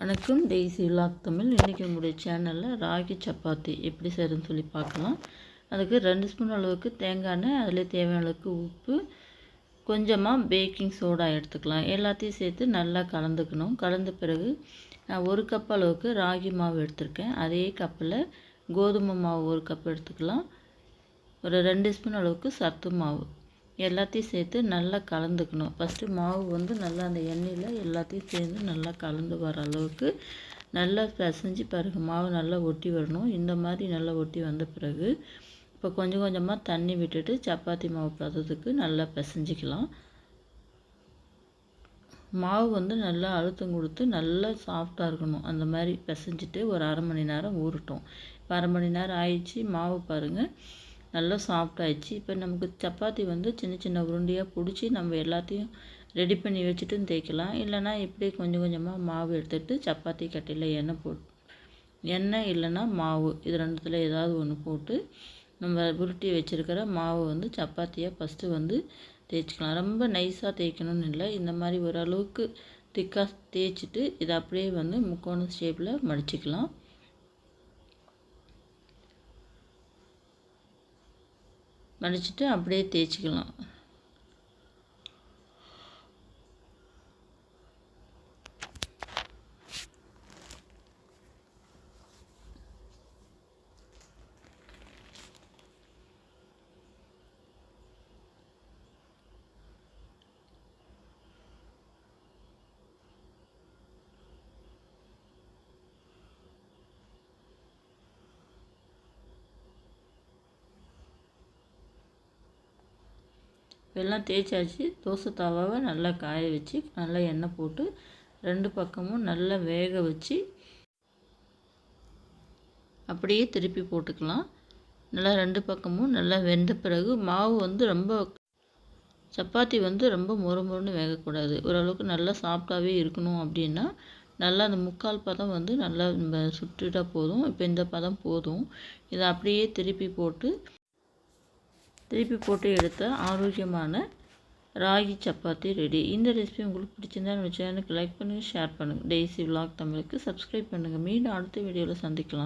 வணக்கம். Daisy vlog Tamil. இன்றைக்கி நம்முடைய சேனலில் ராகி சப்பாத்தி எப்படி செய்கிறதுன்னு சொல்லி பார்க்கலாம். அதுக்கு ரெண்டு ஸ்பூன் அளவுக்கு தேங்காய் எண்ணெய் அதில் தேவையான அளவுக்கு உப்பு கொஞ்சமாக பேக்கிங் சோடா எடுத்துக்கலாம். எல்லாத்தையும் சேர்த்து நல்லா கலந்துக்கணும். கலந்த பிறகு நான் ஒரு கப் அளவுக்கு ராகி மாவு எடுத்திருக்கேன். அதே கப்பில் கோதுமை மாவு ஒரு கப் எடுத்துக்கலாம். ஒரு ரெண்டு ஸ்பூன் அளவுக்கு சத்து மாவு. எல்லாத்தையும் சேர்த்து நல்லா கலந்துக்கணும். ஃபஸ்ட்டு மாவு வந்து நல்லா அந்த எண்ணெயில் எல்லாத்தையும் சேர்ந்து நல்லா கலந்து வர அளவுக்கு நல்லா பிசைஞ்சு பிறகு மாவு நல்லா ஒட்டி வரணும். இந்த மாதிரி நல்லா ஒட்டி வந்த பிறகு இப்போ கொஞ்சம் கொஞ்சமாக தண்ணி விட்டுட்டு சப்பாத்தி மாவு பதத்துக்கு நல்லா பிசைஞ்சிக்கலாம். மாவு வந்து நல்லா அழுத்தம் கொடுத்து நல்லா சாஃப்டாக இருக்கணும். அந்த மாதிரி பிசைஞ்சிட்டு ஒரு அரை மணி நேரம் ஊறட்டும். இப்போ அரை மணி நேரம் ஆயிடுச்சு. மாவு பாருங்கள் நல்லா சாஃப்டாகிடுச்சு இப்போ நமக்கு சப்பாத்தி வந்து சின்ன சின்ன உருண்டையாக பிடிச்சி நம்ம எல்லாத்தையும் ரெடி பண்ணி வச்சுட்டும் தேய்க்கலாம். இல்லைனா இப்படி கொஞ்சம் கொஞ்சமாக மாவு எடுத்துகிட்டு சப்பாத்தி கட்டையில் எண்ணெய் போட்டு எண்ணெய் இல்லைன்னா மாவு. இது ரெண்டுத்தில் ஏதாவது ஒன்று போட்டு நம்ம உருட்டி வச்சுருக்கிற மாவு வந்து சப்பாத்தியாக ஃபஸ்ட்டு வந்து தேய்ச்சிக்கலாம். ரொம்ப நைஸாக தேய்க்கணும்னு இல்லை. இந்த மாதிரி ஓரளவுக்கு திக்காக தேய்ச்சிட்டு இதை அப்படியே வந்து முக்கோண ஷேப்பில் மடிச்சிக்கலாம். மடிச்சுட்டு அப்படியே தேய்ச்சிக்கலாம். எல்லாம் தேய்ச்சாச்சு. தோசை தவாவை நல்லா காய வச்சு நல்லா எண்ணெய் போட்டு ரெண்டு பக்கமும் நல்லா வேக வச்சு அப்படியே திருப்பி போட்டுக்கலாம். நல்லா ரெண்டு பக்கமும் நல்லா வெந்த பிறகு மாவு வந்து ரொம்ப சப்பாத்தி வந்து ரொம்ப மொறு மொறுன்னு வேகக்கூடாது. ஓரளவுக்கு நல்லா சாஃப்டாகவே இருக்கணும் அப்படின்னா நல்லா அந்த முக்கால் பதம் வந்து நல்லா நம்ம சுட்டுட்டால் போதும். இப்போ இந்த பதம் போதும். இதை அப்படியே திருப்பி போட்டு திருப்பி போட்டு எடுத்த ஆரோக்கியமான ராகி சப்பாத்தி ரெடி இந்த ரெசிபி உங்களுக்கு பிடிச்சிருந்தா நம்ம சேனலுக்கு லைக் பண்ணுங்கள் ஷேர் பண்ணுங்கள் டெய்ஸி விலாக் தமிழுக்கு சப்ஸ்கிரைப் பண்ணுங்கள் மீண்டும் அடுத்த வீடியோவில் சந்திக்கலாம்.